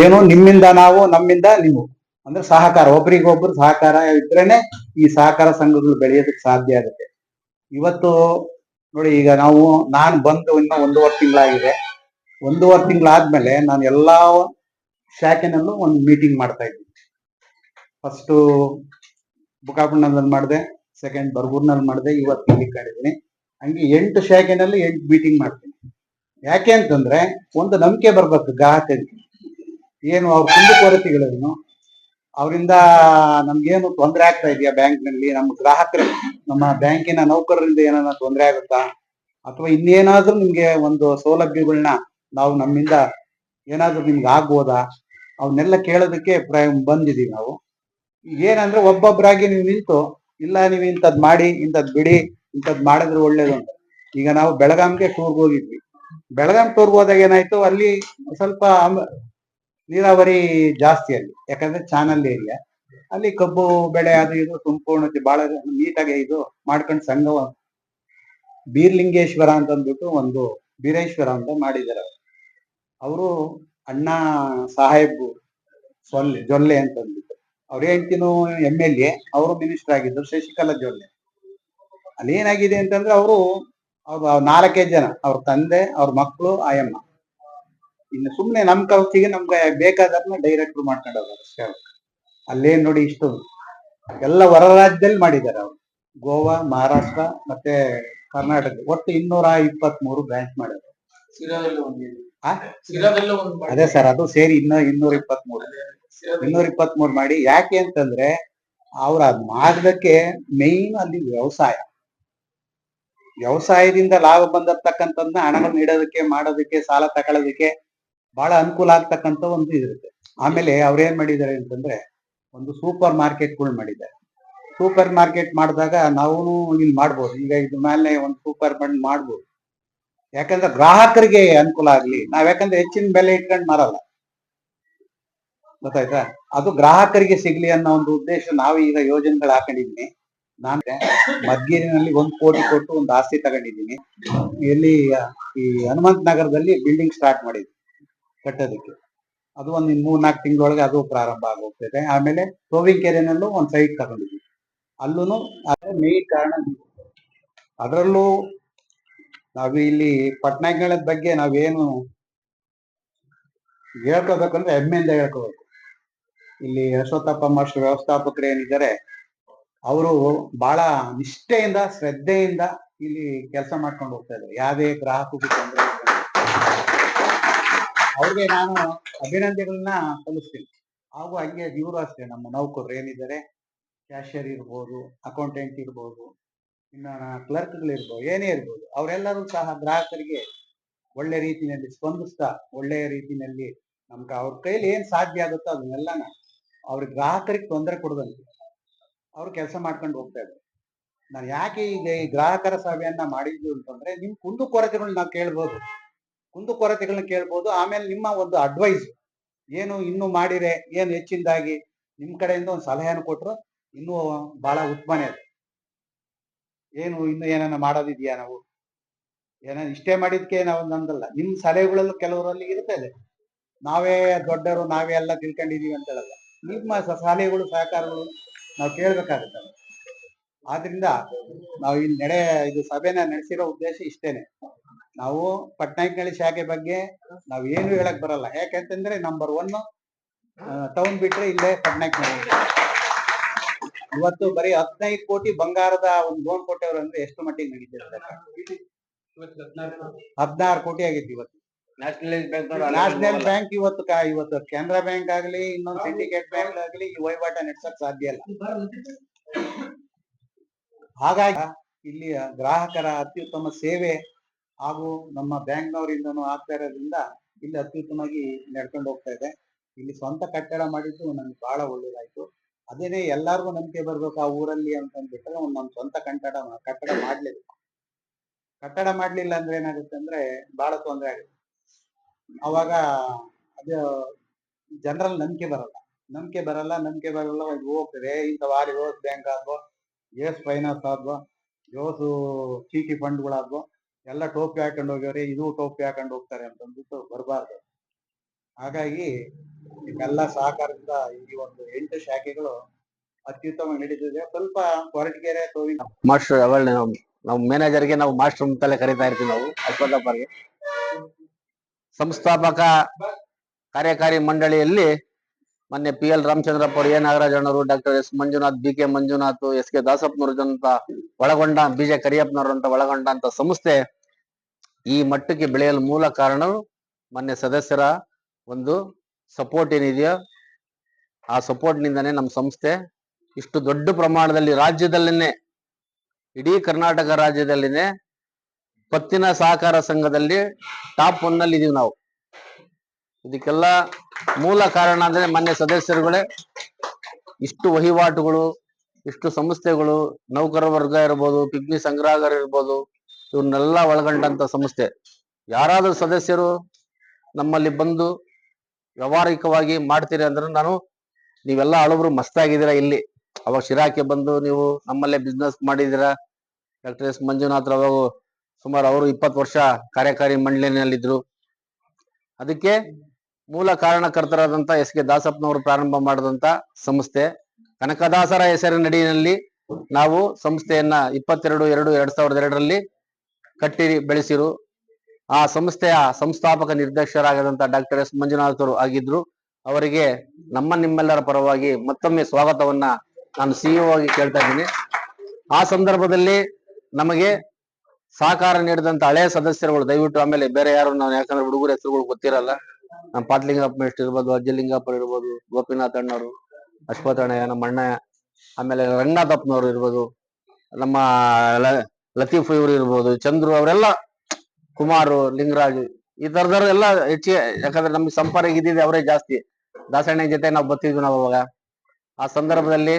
ಏನು ನಿಮ್ಮಿಂದ ನಾವು, ನಮ್ಮಿಂದ ನೀವು. ಅಂದ್ರೆ ಸಹಕಾರ, ಒಬ್ರಿಗೊಬ್ರು ಸಹಕಾರ ಇದ್ರೇನೆ ಈ ಸಹಕಾರ ಸಂಘಗಳು ಬೆಳೆಯೋದಕ್ಕೆ ಸಾಧ್ಯ ಆಗುತ್ತೆ ಇವತ್ತು ನೋಡಿ, ಈಗ ನಾವು, ನಾನು ಬಂದು ಇನ್ನ ಒಂದೂವರೆ ತಿಂಗಳಾಗಿದೆ. ಒಂದೂವರೆ ತಿಂಗಳಾದ್ಮೇಲೆ ನಾನು ಎಲ್ಲಾ ಶಾಖೆನಲ್ಲೂ ಒಂದು ಮೀಟಿಂಗ್ ಮಾಡ್ತಾ ಇದ್ದೀನಿ. ಫಸ್ಟ್ ಬುಕಾಪಣ್ಣನಲ್ಲಿ ಮಾಡಿದೆ ಸೆಕೆಂಡ್ ಬರ್ಗೂರ್ನಲ್ಲಿ ಮಾಡಿದೆ, ಇವತ್ತು ಇಲ್ಲಿ ಕಾಡಿದ್ದೀನಿ ಹಂಗೆ ಎಂಟು ಶಾಖೆನಲ್ಲಿ ಎಂಟು ಮೀಟಿಂಗ್ ಮಾಡ್ತೀನಿ. ಯಾಕೆ ಅಂತಂದ್ರೆ, ಒಂದು ನಂಬಿಕೆ ಬರ್ಬೇಕು ಗ್ರಾಹಕರಿಗೆ ಏನು ಅವ್ರ ಕುಂದುಕೊರತೆಗಳೇನು ಅವರಿಂದ ನಮ್ಗೇನು ತೊಂದರೆ ಆಗ್ತಾ ಇದೆಯಾ ಬ್ಯಾಂಕ್ನಲ್ಲಿ? ನಮ್ಮ ಗ್ರಾಹಕರು, ನಮ್ಮ ಬ್ಯಾಂಕಿನ ನೌಕರರಿಂದ ಏನಾರ ತೊಂದರೆ ಆಗುತ್ತಾ? ಅಥವಾ ಇನ್ನೇನಾದ್ರೂ ನಿಮ್ಗೆ ಒಂದು ಸೌಲಭ್ಯಗಳನ್ನ ನಾವು ನಮ್ಮಿಂದ ಏನಾದ್ರೂ ನಿಮ್ಗೆ ಆಗ್ಬೋದಾ? ಅವನ್ನೆಲ್ಲ ಕೇಳೋದಕ್ಕೆ ಬಂದಿದೀವಿ ನಾವು. ಏನಂದ್ರೆ ಒಬ್ಬೊಬ್ಬರಾಗಿ ನೀವು ನಿಂತು, ಇಲ್ಲ ನೀವು ಇಂಥದ್ ಮಾಡಿ, ಇಂಥದ್ ಬಿಡಿ, ಇಂಥದ್ ಮಾಡಿದ್ರೆ ಒಳ್ಳೇದು ಅಂತ. ಈಗ ನಾವು ಬೆಳಗಾಂಗೆ ಟೂರ್ಗೆ ಹೋಗಿದ್ವಿ. ಬೆಳಗಾಂ ಟೂರ್ಗೆ ಹೋದಾಗ ಏನಾಯ್ತು, ಅಲ್ಲಿ ಸ್ವಲ್ಪ ನೀರಾವರಿ ಜಾಸ್ತಿ ಅಲ್ಲಿ, ಯಾಕಂದ್ರೆ ಚಾನಲ್ ಏರಿಯಾ ಅಲ್ಲಿ ಕಬ್ಬು, ಬೆಳೆ ಅದು ಇದು ಸಂಪೂರ್ಣ ಬಹಳ ನೀಟಾಗಿ ಇದು ಮಾಡ್ಕೊಂಡು ಸಂಘ ಬೀರ್ಲಿಂಗೇಶ್ವರ ಅಂತ ಅಂದ್ಬಿಟ್ಟು ಒಂದು ಬೀರೇಶ್ವರ ಅಂತ ಮಾಡಿದ್ದಾರೆ ಅವರು. ಅಣ್ಣ ಸಾಹೇಬ್ ಸೊಲ್ಲೆ, ಜೊಲ್ಲೆ ಅಂತ ಅಂದ್ಬಿಟ್ಟು ಅವ್ರ ಹೆಂಡ್ತಿನೂ ಎಂ ಎಲ್ ಎ ಅವರು ಮಿನಿಸ್ಟರ್ ಆಗಿದ್ದರು ಶಶಿಕಲಾ ಜೊಲ್ಲೆ. ಅಲ್ಲಿ ಏನಾಗಿದೆ ಅಂತಂದ್ರೆ ಅವರು, ಅವ್ರು ನಾಲ್ಕೇ ಜನ, ಅವ್ರ ತಂದೆ, ಅವ್ರ ಮಕ್ಕಳು ಆಯಮ್ಮ. ಇನ್ನು ಸುಮ್ಮನೆ ನಮ್ ಕೌಚಿಗೆ ನಮ್ಗೆ ಬೇಕಾದವ್ರನ್ನ ಡೈರೆಕ್ಟ್ ಮಾಡ್ಕೊಂಡು ಹೋಗೋದು ಅಷ್ಟೇ. ಅಲ್ಲೇನ್ ನೋಡಿ ಇಷ್ಟು ಎಲ್ಲ ಹೊರ ರಾಜ್ಯದಲ್ಲಿ ಮಾಡಿದ್ದಾರೆ ಅವರು. ಗೋವಾ, ಮಹಾರಾಷ್ಟ್ರ ಮತ್ತೆ ಕರ್ನಾಟಕ ಒಟ್ಟು ಇನ್ನೂರ ಇಪ್ಪತ್ತ್ ಮೂರು ಬ್ರಾಂಚ್ ಮಾಡಿದ್ರು ಅದೇ ಸರ್ ಅದು ಸೇರಿ ಇನ್ನೂ ಇನ್ನೂರ ಇಪ್ಪತ್ತ್ ಮೂರು ಇನ್ನೂರ ಇಪ್ಪತ್ತ್ ಮೂರು ಮಾಡಿ ಯಾಕೆ ಅಂತಂದ್ರೆ ಅವ್ರ ಮಾಡೋದಕ್ಕೆ ಮೇನ್ ಅಲ್ಲಿ ವ್ಯವಸಾಯ. ವ್ಯವಸಾಯದಿಂದ ಲಾಭ ಬಂದಿರ್ತಕ್ಕಂಥದ್ನ ಹಣವನ್ನು ನೀಡೋದಕ್ಕೆ ಮಾಡೋದಕ್ಕೆ, ಸಾಲ ತಗೊಳ್ಳೋದಕ್ಕೆ ಬಹಳ ಅನುಕೂಲ ಆಗ್ತಕ್ಕಂತ ಒಂದು ಇರುತ್ತೆ. ಆಮೇಲೆ ಅವ್ರೇನ್ ಮಾಡಿದ್ದಾರೆ ಅಂತಂದ್ರೆ ಒಂದು ಸೂಪರ್ ಮಾರ್ಕೆಟ್ಗಳು ಮಾಡಿದ್ದಾರೆ. ಸೂಪರ್ ಮಾರ್ಕೆಟ್ ಮಾಡಿದಾಗ ನಾವು ಇಲ್ಲಿ ಮಾಡ್ಬೋದು. ಈಗ ಇದ್ರ ಮೇಲೆ ಒಂದು ಸೂಪರ್ ಬಂಡ್ ಮಾಡ್ಬೋದು. ಯಾಕಂದ್ರೆ ಗ್ರಾಹಕರಿಗೆ ಅನುಕೂಲ ಆಗ್ಲಿ, ನಾವ್ ಯಾಕಂದ್ರೆ ಹೆಚ್ಚಿನ ಬೆಲೆ ಇಟ್ಕೊಂಡು ಮಾರಲ್ಲ. ಗೊತ್ತಾಯ್ತಾ? ಅದು ಗ್ರಾಹಕರಿಗೆ ಸಿಗ್ಲಿ ಅನ್ನೋ ಒಂದು ಉದ್ದೇಶ ನಾವು ಈಗ ಯೋಜನೆಗಳು ಹಾಕೊಂಡಿದೀನಿ. ನಾನು ಮದ್ಗಿರಿನಲ್ಲಿ ಒಂದು ಕೋಟಿ ಕೊಟ್ಟು ಒಂದು ಆಸ್ತಿ ತಗೊಂಡಿದ್ದೀನಿ ಇಲ್ಲಿ ಈ ಹನುಮಂತ ನಗರದಲ್ಲಿ ಬಿಲ್ಡಿಂಗ್ ಸ್ಟಾರ್ಟ್ ಮಾಡಿದ್ವಿ. ಕಟ್ಟೋದಕ್ಕೆ. ಅದು ಒಂದು ಮೂರ್ ನಾಲ್ಕು ತಿಂಗಳೊಳಗೆ ಅದು ಪ್ರಾರಂಭ ಆಗೋಗ್ತದೆ ಆಮೇಲೆ ಕೆರೆನಲ್ಲೂ ಒಂದ್ ಸೈಟ್ ತಗೊಂಡಿದ್ವಿ. ಅಲ್ಲೂ ಅದೇ ಮೇನ್ ಕಾರಣ ಅದರಲ್ಲೂ ನಾವು ಇಲ್ಲಿ ಪಟ್ನಾಯಕಗಳ ಬಗ್ಗೆ ನಾವೇನು ಹೇಳ್ಕೋಬೇಕಂದ್ರೆ ಹೆಮ್ಮೆಯಿಂದ ಹೇಳ್ಕೋಬೇಕು ಇಲ್ಲಿ ಅಶ್ವತ್ಥಪ್ಪ ಮಾಸ್ಟರ್ ವ್ಯವಸ್ಥಾಪಕರು ಏನಿದ್ದಾರೆ, ಅವರು ಬಹಳ ನಿಷ್ಠೆಯಿಂದ, ಶ್ರದ್ಧೆಯಿಂದ ಇಲ್ಲಿ ಕೆಲಸ ಮಾಡ್ಕೊಂಡು ಹೋಗ್ತಾ ಇದ್ದಾರೆ. ಯಾವುದೇ ಗ್ರಾಹಕರಿಗೂ ತೊಂದರೆ ಅವ್ರಿಗೆ ನಾನು ಅಭಿನಂದನೆಗಳನ್ನ ಸಲ್ಲಿಸ್ತೀನಿ. ಹಾಗೂ ಹಂಗೆ ಇವರು ಅಷ್ಟೇ, ನಮ್ಮ ನೌಕರರು ಏನಿದ್ದಾರೆ ಕ್ಯಾಶಿಯರ್ ಇರ್ಬೋದು ಅಕೌಂಟೆಂಟ್ ಇರ್ಬೋದು, ಇನ್ನ ಕ್ಲರ್ಕ್ಗಳಿರ್ಬೋದು ಏನೇ ಇರ್ಬೋದು, ಅವರೆಲ್ಲರೂ ಸಹ ಗ್ರಾಹಕರಿಗೆ ಒಳ್ಳೆ ರೀತಿಯಲ್ಲಿ ಸ್ಪಂದಿಸ್ತಾ, ಒಳ್ಳೆಯ ರೀತಿಯಲ್ಲಿ ನಮ್ಗೆ ಅವ್ರ ಕೈಲಿ ಏನು ಸಾಧ್ಯ ಆಗುತ್ತೋ ಅದನ್ನೆಲ್ಲ ಅವ್ರ ಗ್ರಾಹಕರಿಗೆ ತೊಂದರೆ ಕೊಡದಂತೆ ಅವ್ರು ಕೆಲಸ ಮಾಡ್ಕೊಂಡು ಹೋಗ್ತಾ ಇದ್ದಾರೆ. ನಾನು ಯಾಕೆ ಈಗ ಈ ಗ್ರಾಹಕರ ಸಭೆಯನ್ನ ಮಾಡಿದ್ದು ಅಂತಂದ್ರೆ, ನಿಮ್ ಕುಂದು ಕೊರತೆಗಳನ್ನ ನಾವು ಕೇಳ್ಬೋದು. ಕುಂದು ಕೊರತೆಗಳನ್ನ ಕೇಳ್ಬೋದು. ಆಮೇಲೆ ನಿಮ್ಮ ಒಂದು ಅಡ್ವೈಸ್ ಏನು ಇನ್ನು ಮಾಡಿರೆ ಏನು ಹೆಚ್ಚಿನದಾಗಿ ನಿಮ್ ಕಡೆಯಿಂದ ಒಂದು ಸಲಹೆಯನ್ನು ಕೊಟ್ರು ಇನ್ನೂ ಬಹಳ ಉತ್ತಮನೇ ಅದು. ಏನು ಇನ್ನು ಏನನ್ನ ಮಾಡೋದಿದೆಯಾ ನಾವು? ಏನ ಇಷ್ಟೇ ಮಾಡಿದ್ಕೆ ನಾವು ನಂದಲ್ಲ. ನಿಮ್ ಸಲಹೆಗಳಲ್ಲೂ ಕೆಲವರಲ್ಲಿ ಇರ್ತದೆ ನಾವೇ ದೊಡ್ಡವರು ನಾವೇ ಎಲ್ಲ ತಿಳ್ಕೊಂಡಿದೀವಿ ಅಂತ ಹೇಳಲ್ಲ ನಿಮ್ಮ ಸಲಹೆಗಳು, ಸಹಕಾರಗಳು ನಾವು ಕೇಳ್ಬೇಕಾಗುತ್ತೆ. ಆದ್ರಿಂದ ನಾವು ಇಲ್ಲಿ ನಡೆ ಇದು ಸಭೆನ ನಡೆಸಿರೋ ಉದ್ದೇಶ ಇಷ್ಟೇನೆ. ನಾವು ಪಟ್ನಾಯಕನಹಳ್ಳಿ ಶಾಖೆ ಬಗ್ಗೆ ನಾವು ಏನು ಹೇಳಕ್ ಬರಲ್ಲ. ಯಾಕಂತಂದ್ರೆ ನಂಬರ್ ಒನ್ ಟೌನ್ ಬಿಟ್ರೆ ಇಲ್ಲೇ ಪಟ್ನಾಯಕನಹಳ್ಳಿ. ಇವತ್ತು ಬರೀ ಹದಿನೈದು ಕೋಟಿ ಬಂಗಾರದ ಒಂದು ಲೋನ್ ಕೊಟ್ಟವ್ರು ಅಂದ್ರೆ ಎಷ್ಟು ಮಟ್ಟಿಗೆ ನಡೀತಾರೆ ಹದಿನಾರು ಕೋಟಿ ಆಗಿತ್ತು ಇವತ್ತು. ನ್ಯಾಷನಲ್ ಬ್ಯಾಂಕ್ ಇವತ್ತು ಇವತ್ತು ಕೆನರಾ ಬ್ಯಾಂಕ್ ಆಗ್ಲಿ ಇನ್ನೊಂದು ಸಿಂಡಿಕೇಟ್ ಬ್ಯಾಂಕ್ ಆಗ್ಲಿ ಈ ವಹಿವಾಟ ನಡೆಸಕ್ ಸಾಧ್ಯ ಇಲ್ಲ. ಹಾಗಾಗಿ ಇಲ್ಲಿಯ ಗ್ರಾಹಕರ ಅತ್ಯುತ್ತಮ ಸೇವೆ ಹಾಗೂ ನಮ್ಮ ಬ್ಯಾಂಕ್ನವರಿಂದನೂ ಆಗ್ತಾ ಇರೋದ್ರಿಂದ ಇಲ್ಲಿ ಅತ್ಯುತ್ತಮವಾಗಿ ನಡ್ಕೊಂಡು ಹೋಗ್ತಾ ಇದೆ. ಇಲ್ಲಿ ಸ್ವಂತ ಕಟ್ಟಡ ಮಾಡಿದ್ದು ನನ್ಗೆ ಬಹಳ ಒಳ್ಳೇದಾಯ್ತು. ಅದೇನೆ ಎಲ್ಲಾರ್ಗು ನಂಬಿಕೆ ಬರ್ಬೇಕು ಆ ಊರಲ್ಲಿ ಅಂತ ಅಂದ್ಬಿಟ್ರೆ ಒಂದ್ ನಮ್ ಸ್ವಂತ ಕಟ್ಟಡ ಕಟ್ಟಡ ಮಾಡ್ಲಿಲ್ಲ. ಕಟ್ಟಡ ಮಾಡ್ಲಿಲ್ಲ ಅಂದ್ರೆ ಏನಾಗುತ್ತೆ ಅಂದ್ರೆ ಬಹಳ ತೊಂದರೆ ಆಗುತ್ತೆ. ಅವಾಗ ಅದು ಜನರಲ್ ನಂಬಿಕೆ ಬರಲ್ಲ. ನಂಬಿಕೆ ಬರಲ್ಲ ನಂಬಿಕೆ ಬರಲ್ಲ, ಹೋಗ್ತದೆ. ಇಂಥ ವಾರಿ ಹೋದ್ ಬ್ಯಾಂಕ್ ಆದ್ವೋ. ಎಸ್ ಫೈನಾನ್ಸ್ ಆದ್ವಾ ಯೋಸು ಚೀಟಿ ಫಂಡ್ಗಳಾದ್ವೋ, ಎಲ್ಲ ಟೋಪಿ ಹಾಕೊಂಡು ಹೋಗ್ಯವ್ರೆ, ಇದು ಟೋಪಿ ಹಾಕೊಂಡು ಹೋಗ್ತಾರೆ ಅಂತ ಅಂದ್ಬಿಟ್ಟು ಬರಬಾರ್ದು. ಹಾಗಾಗಿ ಇವೆಲ್ಲ ಸಹಕಾರದಿಂದ ಈ ಒಂದು ಎಂಟು ಶಾಖೆಗಳು ಅತ್ಯುತ್ತಮ ನಡೀತಿದೆ. ಸ್ವಲ್ಪ ಹೊರಟಗೆರೆ ತೋವಿ ಮಾಸ್ಟರ್ ಅವಳ್ ನಾವು ಮ್ಯಾನೇಜರ್ಗೆ ನಾವು ಮಾಸ್ಟರ್ ಅಂತಲೇ ಕರಿತಾ ಇರ್ತೀವಿ ನಾವು ಅಶ್ವಥಪ್ಪರ್ಗೆ ಸಂಸ್ಥಾಪಕ ಕಾರ್ಯಕಾರಿ ಮಂಡಳಿಯಲ್ಲಿ ಮೊನ್ನೆ P L Ramachandrappa A ನಾಗರಾಜಣ್ಣವರು doctor S Manjunath, B K Manjunath, S K ಅಂತ ಒಳಗೊಂಡ, ಬಿ ಜೆ ಕರಿಯಪ್ಪನವರು ಅಂತ ಒಳಗೊಂಡಂತ ಸಂಸ್ಥೆ ಈ ಮಟ್ಟಕ್ಕೆ ಬೆಳೆಯಲು ಮೂಲ ಕಾರಣ ಮೊನ್ನೆ ಸದಸ್ಯರ ಒಂದು ಸಪೋರ್ಟ್ ಏನಿದೆಯೋ ಆ ಸಪೋರ್ಟ್ ನಿಂದನೇ ನಮ್ಮ ಸಂಸ್ಥೆ ಇಷ್ಟು ದೊಡ್ಡ ಪ್ರಮಾಣದಲ್ಲಿ ರಾಜ್ಯದಲ್ಲೇನೆ, ಇಡೀ ಕರ್ನಾಟಕ ರಾಜ್ಯದಲ್ಲಿನೇ, ಪತ್ತಿನ ಸಹಕಾರ ಸಂಘದಲ್ಲಿ ಟಾಪ್ ಒನ್ನಲ್ಲಿ ಇದೀವಿ ನಾವು. ಇದಕ್ಕೆಲ್ಲ ಮೂಲ ಕಾರಣ ಅಂದ್ರೆ ಮೊನ್ನೆ ಸದಸ್ಯರುಗಳೇ, ಇಷ್ಟು ವಹಿವಾಟುಗಳು, ಇಷ್ಟು ಸಂಸ್ಥೆಗಳು, ನೌಕರ ವರ್ಗ ಇರ್ಬೋದು, ಪಿಗ್ಮಿ ಸಂಗ್ರಾಹಕರು ಇರ್ಬೋದು ಇವನ್ನೆಲ್ಲ ಒಳಗೊಂಡಂತ ಸಂಸ್ಥೆ. ಯಾರಾದ್ರೂ ಸದಸ್ಯರು ನಮ್ಮಲ್ಲಿ ಬಂದು ವ್ಯವಹಾರಿಕವಾಗಿ ಮಾಡ್ತೀರಿ ಅಂದ್ರೆ ನಾನು, ನೀವೆಲ್ಲ ಹಳಬರು ಮಸ್ತಾಗಿದ್ದೀರಾ ಇಲ್ಲಿ. ಅವಾಗ ಶಿರಾಕ್ಕೆ ಬಂದು ನೀವು ನಮ್ಮಲ್ಲೇ ಬಿಸ್ನೆಸ್ ಮಾಡಿದ್ದೀರಾ? ಡಾಕ್ಟರ್ ಎಸ್ ಮಂಜುನಾಥ್ ಅವಾಗ ಸುಮಾರು ಅವರು ಇಪ್ಪತ್ತು ವರ್ಷ ಕಾರ್ಯಕಾರಿ ಮಂಡಳಿನಲ್ಲಿದ್ರು ಅದಕ್ಕೆ ಮೂಲ ಕಾರಣಕರ್ತರಾದಂತ ಎಸ್ ಕೆ ದಾಸಪ್ಪನವರು ಪ್ರಾರಂಭ ಮಾಡಿದಂತ ಸಂಸ್ಥೆ. ಕನಕದಾಸರ ಹೆಸರಿನಡಿಯಲ್ಲಿ ನಾವು ಸಂಸ್ಥೆಯನ್ನ ಇಪ್ಪತ್ತೆರಡು, ಎರಡು, ಎರಡ್ ಸಾವಿರದ ಎರಡರಲ್ಲಿ ಕಟ್ಟಿ ಬೆಳೆಸಿರು. ಆ ಸಂಸ್ಥೆಯ ಸಂಸ್ಥಾಪಕ ನಿರ್ದೇಶಕರಾಗದಂತ ಡಾಕ್ಟರ್ ಎಸ್ ಮಂಜುನಾಥ್ ಅವರು ಆಗಿದ್ರು. ಅವರಿಗೆ ನಮ್ಮ ನಿಮ್ಮೆಲ್ಲರ ಪರವಾಗಿ ಮತ್ತೊಮ್ಮೆ ಸ್ವಾಗತವನ್ನ ನಾನು ಸಿಇಒ ಆಗಿ ಕೇಳ್ತಾ ಇದ್ದೀನಿ. ಆ ಸಂದರ್ಭದಲ್ಲಿ ನಮಗೆ ಸಹಕಾರ ನೀಡಿದಂತ ಹಳೆಯ ಸದಸ್ಯರುಗಳು, ದಯವಿಟ್ಟು ಆಮೇಲೆ ಬೇರೆ ಯಾರು, ನಾನು ಯಾಕಂದ್ರೆ ಹುಡುಗರ ಹೆಸರುಗಳು ಗೊತ್ತಿರಲ್ಲ. ನಮ್ಮ ಪಾಟ್ಲಿಂಗಪ್ಪ ಮೇಷ್ಟ್ರು ಇರ್ಬೋದು ಅಜ್ಜಲಿಂಗಪ್ಪ ಇರ್ಬೋದು, ಗೋಪಿನಾಥ್ ಅಣ್ಣವರು ಅಶ್ವಥ್ ಅಣ್ಣಯ್ಯ ನಮ್ಮ ಅಣ್ಣ ಆಮೇಲೆ ರಂಗನಾಥಪ್ಪನವರು ಇರ್ಬೋದು, ನಮ್ಮ ಲತೀಫ್ ಇವರು ಇರ್ಬೋದು, ಚಂದ್ರು ಅವರೆಲ್ಲ, ಕುಮಾರು, ಲಿಂಗರಾಜ್, ಈ ತರದವ್ರು ಎಲ್ಲ ಹೆಚ್ಚಿಗೆ, ಯಾಕಂದ್ರೆ ನಮ್ಗೆ ಸಂಪರ್ಕ ಇದ್ದಿದ್ದೆ ಅವರೇ ಜಾಸ್ತಿ. ದಾಸಣ್ಣ ಜೊತೆ ನಾವು ಬರ್ತಿದ್ವಿ ನಾವು ಅವಾಗ. ಆ ಸಂದರ್ಭದಲ್ಲಿ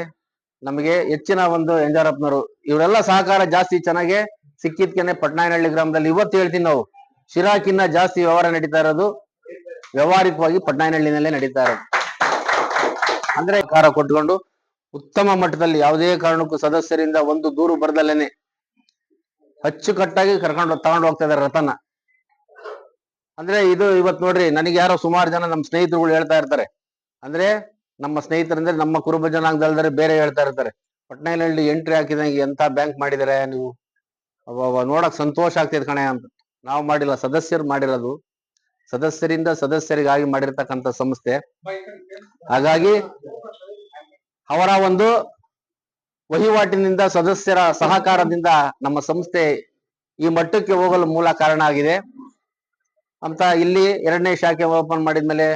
ನಮಗೆ ಹೆಚ್ಚಿನ ಒಂದು ಎಂಜಾರಪ್ಪನವರು ಇವರೆಲ್ಲ ಸಹಕಾರ ಜಾಸ್ತಿ ಚೆನ್ನಾಗಿ ಸಿಕ್ಕಿದ್ಕೇನೆ ಪಟ್ನಾಯನಹಳ್ಳಿ ಗ್ರಾಮದಲ್ಲಿ ಇವತ್ತು ಹೇಳ್ತೀನಿ ನಾವು. ಶಿರಾಕಿನ್ನ ಜಾಸ್ತಿ ವ್ಯವಹಾರ ನಡೀತಾ ಇರೋದು ವ್ಯವಹಾರಿಕವಾಗಿ ಪಟ್ನಾಯನಹಳ್ಳಿನಲ್ಲೇ ನಡೀತಾ ಇರೋದು. ಅಂದ್ರೆ ಕಾರ ಕೊಟ್ಕೊಂಡು ಉತ್ತಮ ಮಟ್ಟದಲ್ಲಿ ಯಾವುದೇ ಕಾರಣಕ್ಕೂ ಸದಸ್ಯರಿಂದ ಒಂದು ದೂರು ಬರದಲ್ಲೇನೆ. ಅಚ್ಚುಕಟ್ಟಾಗಿ ಕರ್ಕೊಂಡು ತಗೊಂಡು ಹೋಗ್ತಾ ಇದಾರೆ ರಥನ ಅಂದ್ರೆ ಇದು ಇವತ್ ನೋಡ್ರಿ, ನನಗೆ ಯಾರೋ ಸುಮಾರು ಜನ ನಮ್ಮ ಸ್ನೇಹಿತರುಗಳು ಹೇಳ್ತಾ ಇರ್ತಾರೆ. ಅಂದ್ರೆ ನಮ್ಮ ಸ್ನೇಹಿತರಂದ್ರೆ ನಮ್ಮ ಕುರುಬ ಜನಾಂಗದಲ್ದರೆ ಬೇರೆ ಹೇಳ್ತಾ ಇರ್ತಾರೆ. ಪಟ್ನಾಯನಹಳ್ಳಿ ಎಂಟ್ರಿ ಹಾಕಿದಂಗೆ ಎಂತ ಬ್ಯಾಂಕ್ ಮಾಡಿದರೆ ನೀವು? ನೋಡಕ್ ಸಂತೋಷ ಆಗ್ತೈತೆ ಕಣೆ ಅಂತ. ನಾವು ಮಾಡಿಲ್ಲ, ಸದಸ್ಯರು ಮಾಡಿರೋದು. ಸದಸ್ಯರಿಂದ ಸದಸ್ಯರಿಗಾಗಿ ಮಾಡಿರ್ತಕ್ಕಂಥ ಸಂಸ್ಥೆ. ಹಾಗಾಗಿ ಅವರ ಒಂದು ವಹಿವಾಟಿನಿಂದ ಸದಸ್ಯರ ಸಹಕಾರದಿಂದ ನಮ್ಮ ಸಂಸ್ಥೆ ಈ ಮಟ್ಟಕ್ಕೆ ಹೋಗಲು ಮೂಲ ಕಾರಣ ಆಗಿದೆ. ಅಂತ ಇಲ್ಲಿ ಎರಡನೇ ಶಾಖೆ ಓಪನ್ ಮಾಡಿದ್ಮೇಲೆ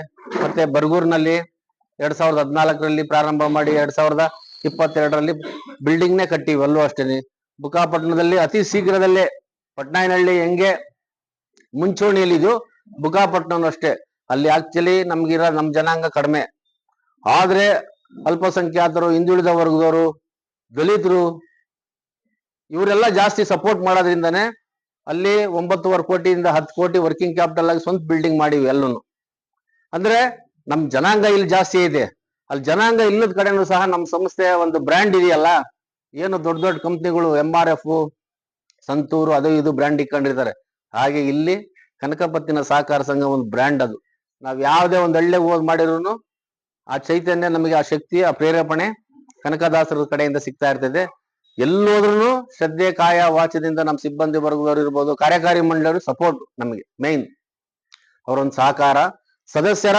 ಮತ್ತೆ ಬರ್ಗೂರ್ನಲ್ಲಿ ಎರಡ್ ಸಾವಿರದ ಹದಿನಾಲ್ಕರಲ್ಲಿ ಪ್ರಾರಂಭ ಮಾಡಿ ಎರಡ್ ಸಾವಿರದ ಇಪ್ಪತ್ತೆರಡರಲ್ಲಿ ಬಿಲ್ಡಿಂಗ್ ನೇ ಕಟ್ಟಿವಿ ಅಲ್ಲೂ ಅಷ್ಟೇನೆ ಬುಕಾಪಟ್ಟಣದಲ್ಲಿ ಅತಿ ಶೀಘ್ರದಲ್ಲೇ ಪಟ್ನಾಯನಹಳ್ಳಿ ಹೆಂಗೆ ಮುಂಚೂಣಿಯಲ್ಲಿದ್ದು ಬುಕ್ಕಾಪಟ್ಟಣ ಅಷ್ಟೇ. ಅಲ್ಲಿ ಆಕ್ಚುಲಿ ನಮ್ಗಿರೋ ನಮ್ ಜನಾಂಗ ಕಡಿಮೆ. ಆದ್ರೆ ಅಲ್ಪಸಂಖ್ಯಾತರು ಹಿಂದುಳಿದ ವರ್ಗದವರು ದಲಿತರು, ಇವರೆಲ್ಲ ಜಾಸ್ತಿ ಸಪೋರ್ಟ್ ಮಾಡೋದ್ರಿಂದಾನೆ ಅಲ್ಲಿ ಒಂಬತ್ತುವರೆ ಕೋಟಿಯಿಂದ ಹತ್ತು ಕೋಟಿ ವರ್ಕಿಂಗ್ ಕ್ಯಾಪಿಟಲ್ ಆಗಿ ಸ್ವಂತ ಬಿಲ್ಡಿಂಗ್ ಮಾಡಿವಿ ಎಲ್ಲೂ ಅಂದ್ರೆ ನಮ್ ಜನಾಂಗ ಇಲ್ಲಿ ಜಾಸ್ತಿ ಇದೆ. ಅಲ್ಲಿ ಜನಾಂಗ ಇಲ್ಲದ ಕಡೆನೂ ಸಹ ನಮ್ಮ ಸಂಸ್ಥೆಯ ಒಂದು ಬ್ರ್ಯಾಂಡ್ ಇದೆಯಲ್ಲ, ಏನು ದೊಡ್ಡ ದೊಡ್ಡ ಕಂಪ್ನಿಗಳು ಎಂ ಆರ್ ಎಫ್ ಸಂತೂರು ಅದು ಇದು ಬ್ರ್ಯಾಂಡ್ ಇಕ್ಕೊಂಡಿರ್ತಾರೆ. ಹಾಗೆ ಇಲ್ಲಿ ಕನಕಪತ್ತಿನ ಸಹಕಾರ ಸಂಘ ಒಂದು ಬ್ರ್ಯಾಂಡ್ ಅದು. ನಾವ್ ಯಾವುದೇ ಒಂದ್ ಹಳ್ಳಿ ಹೋಗಿ ಮಾಡಿದ್ರು ಆ ಚೈತನ್ಯ ನಮಗೆ ಆ ಶಕ್ತಿ, ಆ ಪ್ರೇರೇಪಣೆ ಕನಕದಾಸರ ಕಡೆಯಿಂದ ಸಿಗ್ತಾ ಇರ್ತದೆ. ಎಲ್ಲೋದ್ರೂ ಶ್ರದ್ಧೆ, ಕಾಯ ವಾಚದಿಂದ ನಮ್ಮ ಸಿಬ್ಬಂದಿ ವರ್ಗದವರು ಇರ್ಬೋದು, ಕಾರ್ಯಕಾರಿ ಮಂಡಳಿಯವರು ಸಪೋರ್ಟ್ ನಮಗೆ ಮೇನ್ ಅವರೊಂದು ಸಹಕಾರ, ಸದಸ್ಯರ